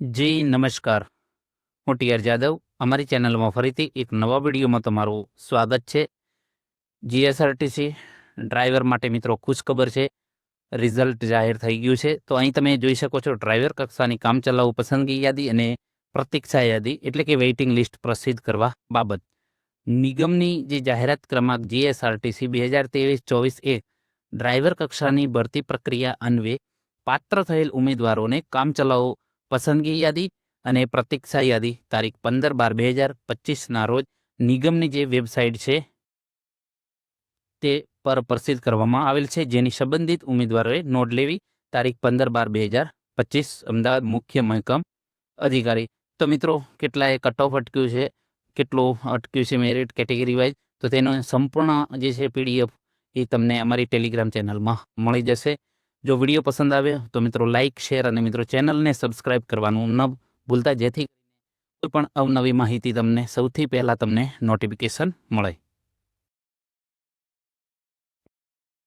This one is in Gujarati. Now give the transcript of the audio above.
જી, નમસ્કાર. હું ટીઆર જાદવ. અમારી ચેનલમાં ફરીથી એક નવા વિડીયોમાં તમારું સ્વાગત છે. જીએસઆરટીસી ડ્રાઈવર માટે મિત્રો ખુશખબર છે. રિઝલ્ટ જાહેર થઈ ગયું છે. તો અહીં તમે જોઈ શકો છો ડ્રાઈવર કક્ષાની કામચલાઉ પસંદગી યાદી અને પ્રતીક્ષા યાદી, એટલે કે વેઇટિંગ લિસ્ટ પ્રસિદ્ધ કરવા બાબત. નિગમની જે જાહેરાત ક્રમાંક જીએસઆરટીસી બે હજાર ત્રેવીસ ચોવીસ એક ડ્રાઈવર કક્ષાની ભરતી પ્રક્રિયા અન્વે પાત્ર થયેલ ઉમેદવારોને કામચલાઉ પસંદગી યાદી અને પ્રતીક્ષા યાદી. તારીખ પંદર બાર બે હજાર પચીસના રોજ નિગમની જે વેબસાઇટ છે તે પર પ્રસિદ્ધ કરવામાં આવેલ છે. જેની સંબંધિત ઉમેદવારોએ નોંધ લેવી. તારીખ પંદર બાર બે હજાર પચીસ, અમદાવાદ મુખ્ય મહેકમ અધિકારી. તો મિત્રો કેટલાએ કટ ઓફ અટક્યું છે? કેટલું અટક્યું છે મેરિટ કેટેગરી વાઇઝ તો તેનો સંપૂર્ણ જે છે પીડીએફ એ તમને અમારી ટેલિગ્રામ ચેનલમાં મળી જશે. જો વીડિયો પસંદ આવે તો મિત્રો લાઇક શેર અને મિત્રો ચેનલને સબસ્ક્રાઇબ કરવાનું ન ભૂલતા, જેથી કોઈ પણ અવનવી માહિતી તમને સૌથી પહેલાં તમને નોટિફિકેશન મળે.